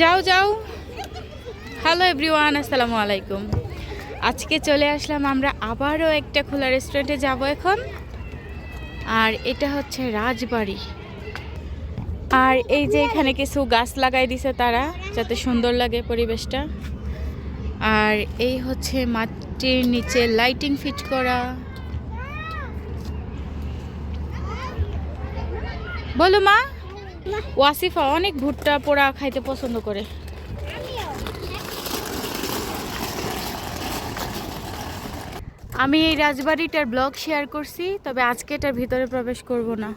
যাও যাও। Hello everyone আসসালামু আলাইকুম। আজকে চলে আসলাম আমরা আবারও একটা খোলা রেস্টুরেন্টে যাব এখন। আর এটা হচ্ছে রাজবাড়ি। আর এই যে এখানে কিছু গাছ লাগাই দিছে তারা, যাতে সুন্দর লাগে পরিবেশটা। আর এই হচ্ছে মাটির নিচে লাইটিং ফিট করা। বলো মা। ওয়াসিফা অনেক ভুট্টা পোড়া খাইতে পছন্দ করে। আমি এই রাজবাড়িটার ব্লগ শেয়ার করছি, তবে আজকে এটার ভিতরে প্রবেশ করব না।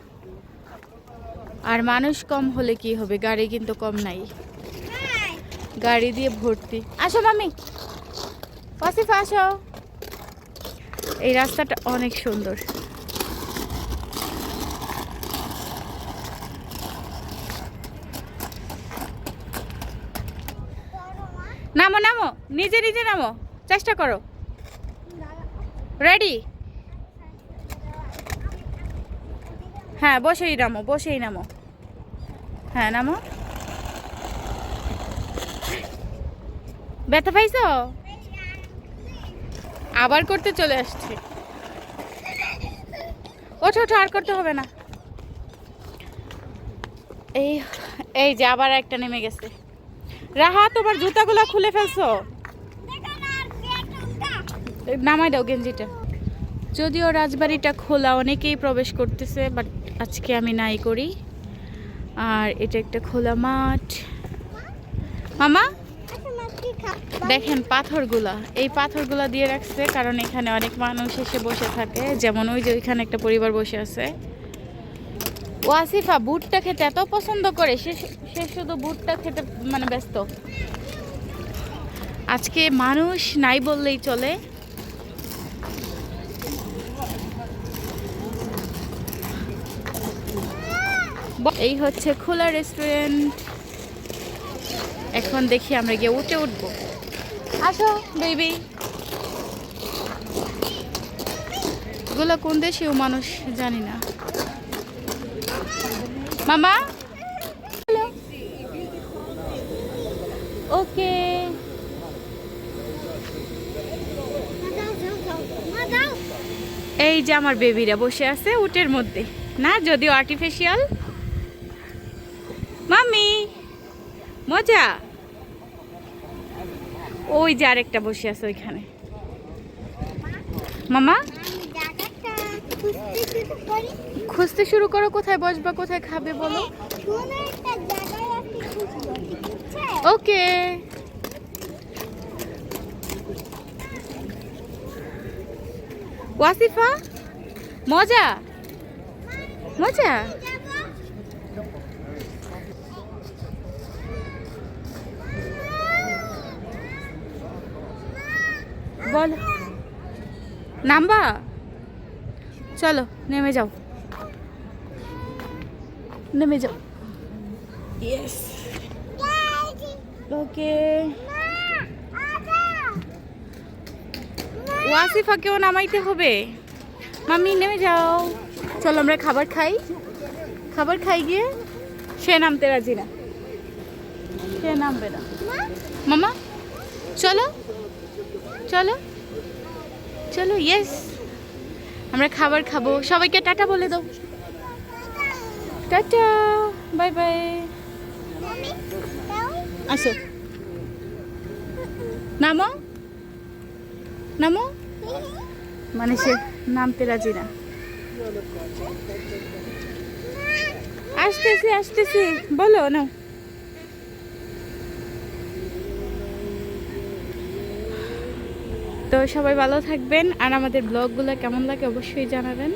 আর মানুষ কম হলে কি হবে? গাড়ি কিন্তু কম নাই। গাড়ি দিয়ে ভর্তি। আসো মামি। ওয়াসিফা, আসো। এই রাস্তাটা অনেক সুন্দর। নামো নামো, নিজে নিজে নামো, চেষ্টা করো। রেডি হ্যাঁ বসেই নামো বসেই নামো। হ্যাঁ নামো। ব্যথা পাইছো? আবার করতে চলে আসছে। ওঠো ওঠো, আর করতে হবে না। এই এই যে আবার একটা নেমে গেছে। রাহা, তোমার জুতাগুলো খুলে ফেলছো। নামাই দাও গেঞ্জিটা। যদিও রাজবাড়িটা খোলা, অনেকেই প্রবেশ করতেছে বাট আজকে আমি নাই করি। আর এটা একটা খোলা মাঠ। মামা, দেখেন পাথরগুলা। এই পাথরগুলা দিয়ে রাখছে, কারণ এখানে অনেক মানুষ এসে বসে থাকে। যেমন ওই যে ওইখানে একটা পরিবার বসে আছে। ওয়াসিফা বুটটা খেতে এত পছন্দ করে, সে সে শুধু বুটটা খেতে মানে ব্যস্ত। আজকে মানুষ নাই বললেই চলে। এই হচ্ছে খোলা রেস্টুরেন্ট এখন দেখি আমরা গিয়ে উঠে উঠবো। আসো বেবি এগুলো কোন দেশেও মানুষ জানি না। মামা? ওকে এই যে আমার বেবিরা বসে আছে উটের মধ্যে। না যদিও আর্টিফিশিয়াল মামি মজা? ওই যে আরেকটা বসে আছে ওইখানে। মামা? খুঁজতে শুরু করো, কোথায় বসবা, কোথায় খাবে বলো। ওকে। ওয়াসিফা, মজা? মজা? বল। নাম্বা? চলো, নেমে যাও। নেমে যাও। Yes okay. ওয়াসিফাকেও নামাইতে হবে। মামি নেমে যাও। চলো আমরা খাবার খাই। খাবার খাই গিয়ে সে নামতে রাজি না। সে নামবে না। মামা চলো। চলো। চলো ইয়েস আমরা খাবার খাব। সবাইকে টাটা বলে দাও। টাটা বাই বাই আসো নামো নামো মানে সে নামতে রাজি না আসতেছি আসতেছি বলো না তো সবাই ভালো থাকবেন আর আমাদের ব্লগগুলো কেমন লাগে অবশ্যই জানাবেন।